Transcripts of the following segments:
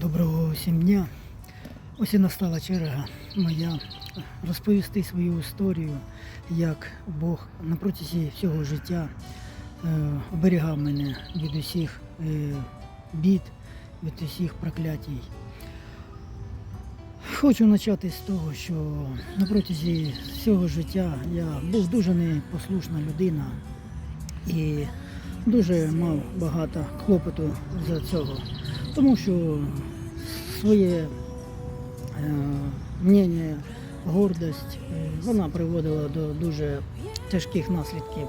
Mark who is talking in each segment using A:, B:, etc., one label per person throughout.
A: Доброго всім дня. Ось і настала черга моя розповісти свою історію, як Бог на протязі всього життя е, оберігав мене від усіх е, бід, від усіх проклятій. Хочу почати з того, що на протязі всього життя я був дуже непослушна людина і дуже мав багато клопоту за цього. Тому що своє е, мнення, гордость, е, вона приводила до дуже тяжких наслідків.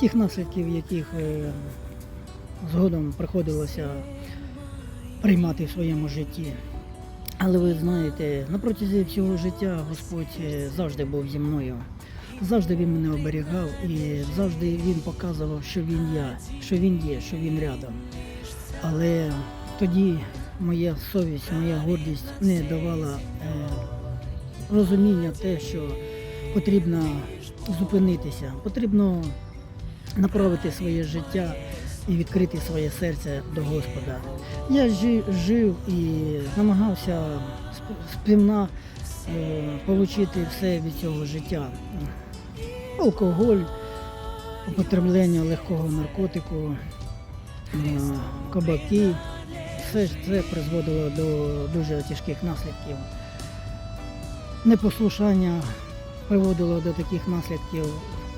A: Тих наслідків, яких е, згодом приходилося приймати в своєму житті. Але ви знаєте, на протязі всього життя Господь завжди був зі мною. Завжди він мене оберігав і завжди він показував, що він я, що він є, що він рядом. Але тоді моя совість, моя гордість не давала е, розуміння те, що потрібно зупинитися, потрібно направити своє життя і відкрити своє серце до Господа. Я жи- жив і намагався сп- спільна е, отримати все від цього життя. Алкоголь, употреблення легкого наркотику, е, кабаки. Все це призводило до дуже тяжких наслідків. Непослушання приводило до таких наслідків,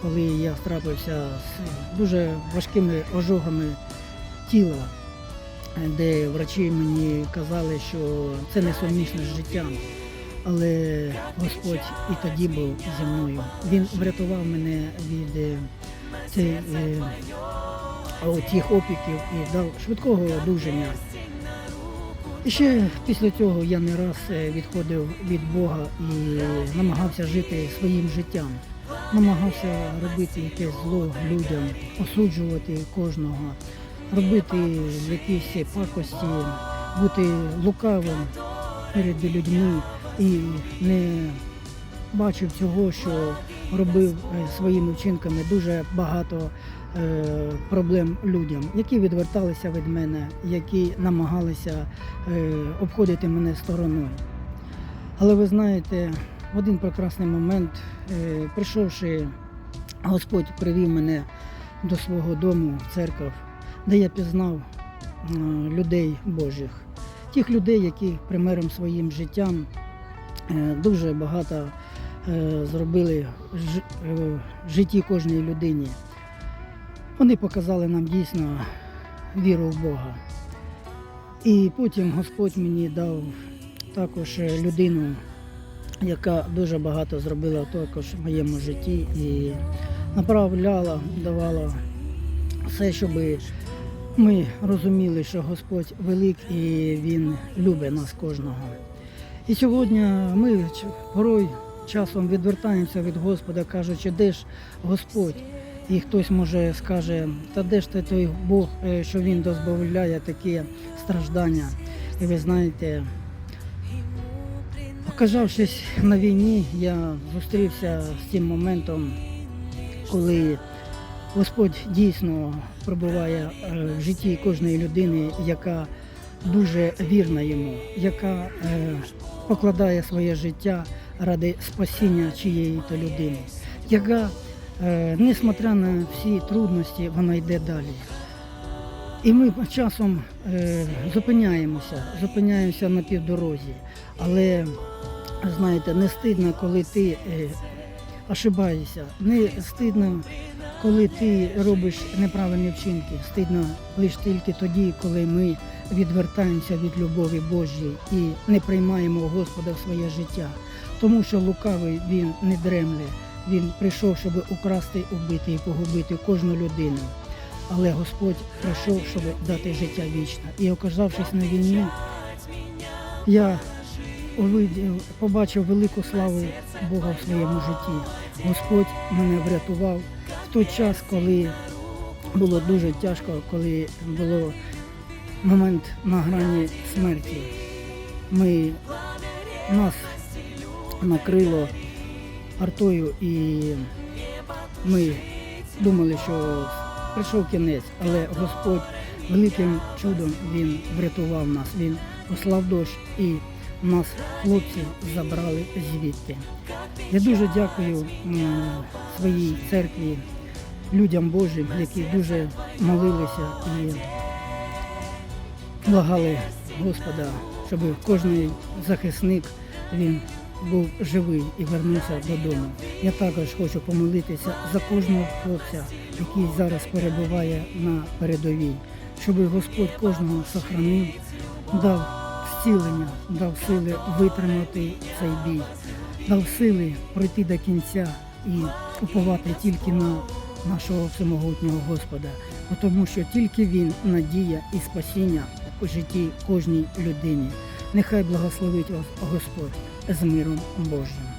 A: коли я трапився з дуже важкими ожогами тіла, де врачі мені казали, що це не з життям. Але Господь і тоді був зі мною. Він врятував мене від е, цей, е, тих опіків і дав швидкого одужання. І ще після цього я не раз е, відходив від Бога і намагався жити своїм життям. Намагався робити якесь зло людям, осуджувати кожного, робити якісь пакості, бути лукавим перед людьми і не бачив цього, що робив е, своїми вчинками дуже багато е, проблем людям, які відверталися від мене, які намагалися е, обходити мене стороною. Але ви знаєте, в один прекрасний момент, прийшовши, Господь привів мене до свого дому в церков, де я пізнав людей Божих, тих людей, які примером своїм життям дуже багато зробили в ж- е, в житті кожній людині. Вони показали нам дійсно віру в Бога. І потім Господь мені дав також е, людину, яка дуже багато зробила також в моєму житті і направляла, давала все, щоб ми розуміли, що Господь велик і Він любить нас кожного. І сьогодні ми порой часом відвертаємося від Господа, кажучи, де ж Господь? І хтось може скаже, та де ж ти той Бог, е, що він дозволяє такі страждання. І ви знаєте, оказавшись на війні, я зустрівся з тим моментом, коли Господь дійсно пробуває е, в житті кожної людини, яка дуже вірна йому, яка е, покладає своє життя ради спасіння чиєї то людини, яка, е, несмотря на всі трудності, вона йде далі. І ми часом е, зупиняємося, зупиняємося на півдорозі. Але знаєте, не стидно, коли ти е, ошибаєшся, не стидно, коли ти робиш неправильні вчинки. Стидно лише тільки тоді, коли ми відвертаємося від любові Божої і не приймаємо Господа в своє життя. Тому що лукавий він не дремле, він прийшов, щоб украсти, убити і погубити кожну людину. Але Господь прийшов, щоб дати життя вічне. І оказавшись на війні, я побачив велику славу Бога в своєму житті. Господь мене врятував в той час, коли було дуже тяжко, коли було момент на грані смерті. Ми, нас накрило артою і ми думали, що прийшов кінець, але Господь великим чудом Він врятував нас. Він послав дощ і нас хлопці забрали звідти. Я дуже дякую своїй церкві, людям Божим, які дуже молилися і благали Господа, щоб кожен захисник він був живий і вернувся додому. Я також хочу помолитися за кожного хлопця, який зараз перебуває на передовій, щоб Господь кожного сохранив, дав зцілення, дав сили витримати цей бій, дав сили пройти до кінця і уповати тільки на нашого всемогутнього Господа, тому що тільки Він надія і спасіння у житті кожній людині. Нехай благословить вас Господь з миром Божим.